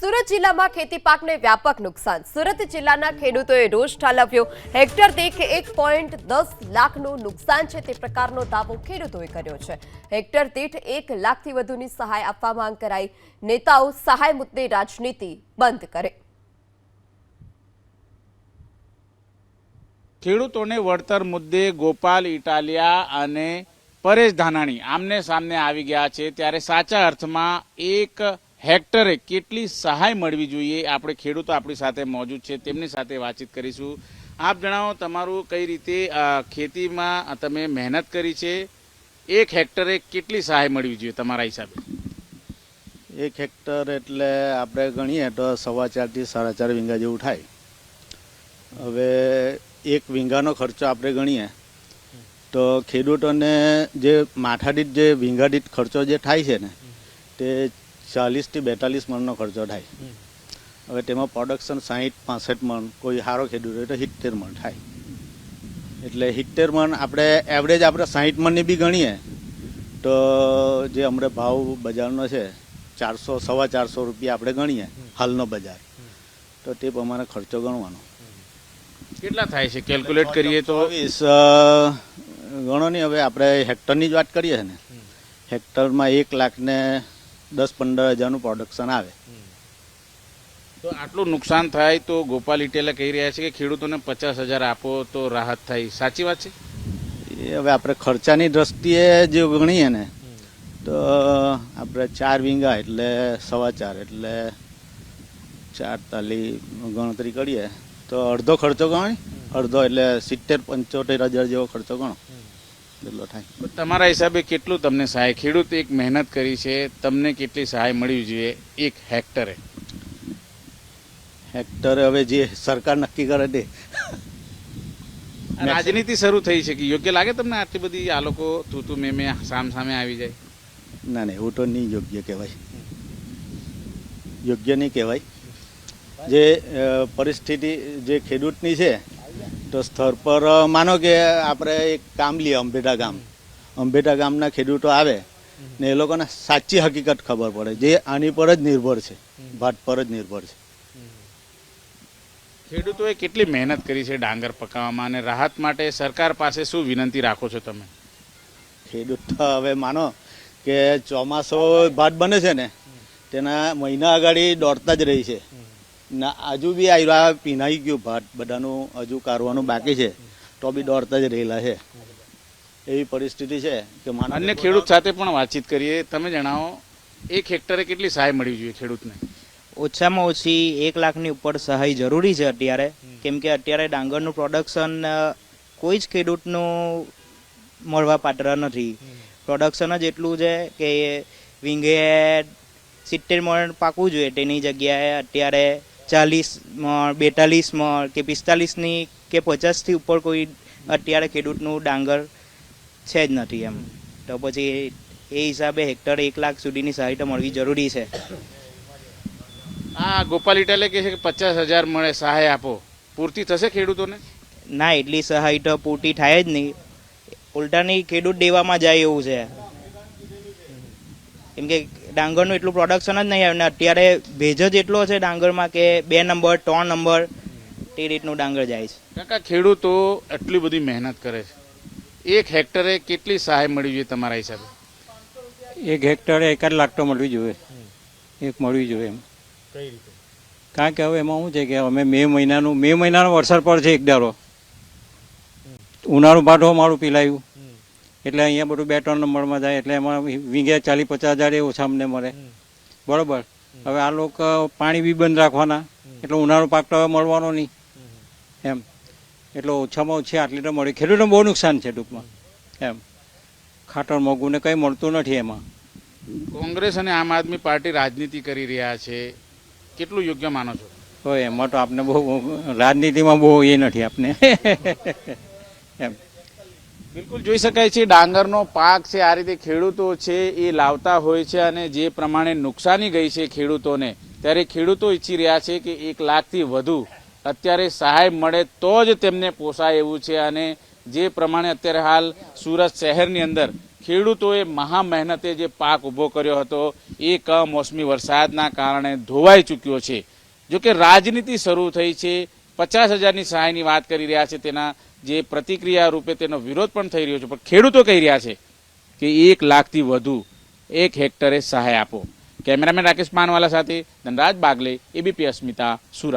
સુરત જિલ્લામાં ખેતી પાકને વ્યાપક નુકસાન. સુરત જિલ્લાના ખેડૂતોએ રોષ ઠાલવ્યો. હેક્ટર દીઠ એક પોઈન્ટ દસ લાખનું નુકસાન છે તે પ્રકારનો દાવો ખેડૂતોએ કર્યો છે. હેક્ટર દીઠ એક લાખથી વધુની સહાય આપવા માંગ કરાઈ. નેતાઓ સહાય મુદ્દે રાજનીતિ બંધ કરે. ખેડૂતોને વળતર મુદ્દે ગોપાલ ઇટાલિયા અને પરેશ ધાનાણી આમને સામને આવી ગયા છે ત્યારે સાચા અર્થમાં એક હેક્ટરે કેટલી સહાય મળવી જોઈએ? આપણે ખેડૂતો આપણી સાથે મોજૂદ છે, તેમની સાથે વાતચીત કરીશું. આપ જણાવો, તમારું કઈ રીતે ખેતીમાં તમે મહેનત કરી છે? એક હેક્ટરે કેટલી સહાય મળવી જોઈએ તમારા હિસાબે? એક હેક્ટર એટલે આપણે ગણીએ તો સવા ચારથી સાડા ચાર વીંગા જેવું થાય. હવે એક વીંગાનો ખર્ચો આપણે ગણીએ. તો ખેડૂતોને જે માથાદીઠ, જે વીંગાદીઠ ખર્ચો જે થાય છે ને, તે ચાલીસથી બેતાલીસ મણનો ખર્ચો થાય. હવે તેમાં પ્રોડક્શન સાહીઠ પાસઠ મણ કોઈ સારો ખેડૂત હોય તો સિત્તેર મણ થાય. એટલે સિત્તેર મણ આપણે એવરેજ આપણે સાહીઠ મણની બી ગણીએ તો જે હમણાં ભાવ બજારનો છે ચારસો સવા ચારસો રૂપિયા આપણે ગણીએ હાલનો બજાર. તો તે પ્રમાણે ખર્ચો ગણવાનો. કેટલા થાય છે? કેલ્ક્યુલેટ કરીએ તો? ગણો નહીં હવે આપણે હેક્ટરની જ વાત કરીએ છે ને. હેક્ટરમાં એક લાખને દસ પંદર હજારનું પ્રોડક્શન આવે. તો આટલું નુકસાન થાય તો ગોપાલ ઇટેલા કહી રહ્યા છે કે ખેડૂતોને પચાસ હજાર આપો તો રાહત થાય. સાચી વાત છે? એ હવે આપણે ખર્ચાની દ્રષ્ટિએ જે ગણીએ ને તો આપણે ચાર વીંગા એટલે સવા ચાર એટલે ચાર તાલી ગણતરી કરીએ તો અડધો ખર્ચો ગણાય અડધો એટલે સિત્તેર પંચોતેર હજાર જેવો ખર્ચો ગણો. એટલો થાય. તમારા હિસાબે કેટલું તમને સહાય? ખેડૂત એક મહેનત કરી છે તમને કેટલી સહાય મળવી જોઈએ? એક હેક્ટરે. હેક્ટરે હવે જે સરકાર નક્કી કરે તે. રાજનીતિ શરૂ થઈ છે કે યોગ્ય લાગે તમને આટલી બધી આ લોકો તું તું મેં મેં સામ સામે આવી જાય? ના ના એવું તો નહીં યોગ્ય કહેવાય. યોગ્ય નહીં કહેવાય. જે પરિસ્થિતિ જે ખેડૂતની છે તો સ્થળ પર માનો કે આપણે એક કામ લઈએ અંબેટા ગામ. અંબેટા ગામના ખેડૂતો આવે ને એ લોકોને સાચી હકીકત ખબર પડે જે આની પર જ નિર્ભર છે ભાત પર જ નિર્ભર છે. ખેડૂતોએ કેટલી મહેનત કરી છે ડાંગર પકાવવામાં અને રાહત માટે સરકાર પાસે શું વિનંતી રાખો છો તમે? ખેડૂત હવે માનો કે ચોમાસો ભાત બને છે ને તેના મહિના આગળ દોડતા જ રહી છે. ના હજુ બી આવ્યા પીનાઈ ગયું ભાત બધાનું હજુ કાઢવાનું બાકી છે. તો બી દોડતા જ રહેલા છે. એવી પરિસ્થિતિ છે કે માનો અન્ય ખેડૂત સાથે પણ વાતચીત કરીએ. તમે જણાવો એક હેક્ટરે કેટલી સહાય મળવી જોઈએ ખેડૂતને? ઓછામાં ઓછી એક લાખની ઉપર સહાય જરૂરી છે અત્યારે. કેમ કે અત્યારે ડાંગરનું પ્રોડક્શન કોઈ જ ખેડૂતનું મળવા પાત્ર નથી. પ્રોડક્શન જ એટલું છે કે વિંગે સિત્તેર મણ પાકવું જોઈએ. તેની જગ્યાએ અત્યારે ચાલીસ મણ બેતાલીસ મણ કે પિસ્તાલીસની કે પચાસથી ઉપર કોઈ અત્યારે ખેડૂતનું ડાંગર છે જ નથી એમ. તો પછી એ હિસાબે હેક્ટર એક લાખ સુધીની સહાય તો મળવી જરૂરી છે. આ ગોપાલ ઇટાલે કહે છે કે પચાસ હજાર મળે સહાય આપો. પૂરતી થશે ખેડૂતોને? ના એટલી સહાય તો પૂરતી થાય જ નહીં. ઉલટાની ખેડૂત દેવામાં જાય એવું છે. કેમ કે ડાંગરનું એટલું પ્રોડક્શન જ નહીં આવે ને અત્યારે ભેજ જ એટલો છે ડાંગરમાં કે બે નંબર ત્રણ નંબર તે રીતનું ડાંગર જાય છે. કાકા ખેડૂતો એટલી બધી મહેનત કરે છે. એક હેક્ટરે કેટલી સહાય મળવી જોઈએ તમારા હિસાબે? એક હેક્ટરે એકાદ લાખ તો મળવી જોઈએ. એક મળવી જોઈએ એમ. કઈ કારણ કે હવે એમાં શું છે કે અમે મે મહિનાનું મે મહિનાનો વરસાદ પડશે એક દારો ઉનાળું પાઠો મારું પીલાયું. એટલે અહીંયા બધું બે ત્રણ નંબરમાં જાય એટલે એમાં વીંગે ચાલીસ પચાસ હજાર એ ઓછા અમને મળે. બરોબર? હવે આ લોકો પાણી બી બંધ રાખવાના. એટલે ઉનાળો પાક તો મળવાનો નહીં. એમ. એટલે ઓછામાં ઓછી આટલી તો મળી. ખેડૂતને બહુ નુકસાન છે ટૂંકમાં. એમ. ખાતર મોંઘું ને કંઈ મળતું નથી એમાં. કોંગ્રેસ અને આમ આદમી પાર્ટી રાજનીતિ કરી રહ્યા છે. કેટલું યોગ્ય માનો છો? તો એમાં તો આપને બહુ રાજનીતિમાં બહુ એ નથી આપને. એમ. બિલકુલ જોઈ શકાય છે, ડાંગરનો પાક છે, આ રીતે ખેડૂતો છે એ લાવતા હોય છે અને જે પ્રમાણે નુકસાની ગઈ છે ખેડૂતોને, ત્યારે ખેડૂતો ઈચ્છી રહ્યા છે કે એક લાખથી વધુ અત્યારે સહાય મળે તો જ તેમને પોસાય એવું છે અને જે પ્રમાણે અત્યારે હાલ સુરત શહેરની અંદર ખેડૂતોએ મહા મહેનતે જે પાક ઊભો કર્યો હતો, એ કમોસમી વરસાદના કારણે ધોવાઈ ચૂક્યો છે. જો કે રાજનીતિ શરૂ થઈ છે પચાસ હજારની સહાયની વાત કરી રહ્યા છે, તેના જે પ્રતિક્રિયા રૂપે તેનો વિરોધ પણ થઈ રહ્યો છે, પણ ખેડૂતો કહી રહ્યા છે કે એક લાખથી વધુ એક હેક્ટરે સહાય આપો. કેમેરામેન રાકેશ પાનવાલા સાથે ધનરાજ બાગલે, એબીપી અસ્મિતા, સુરત.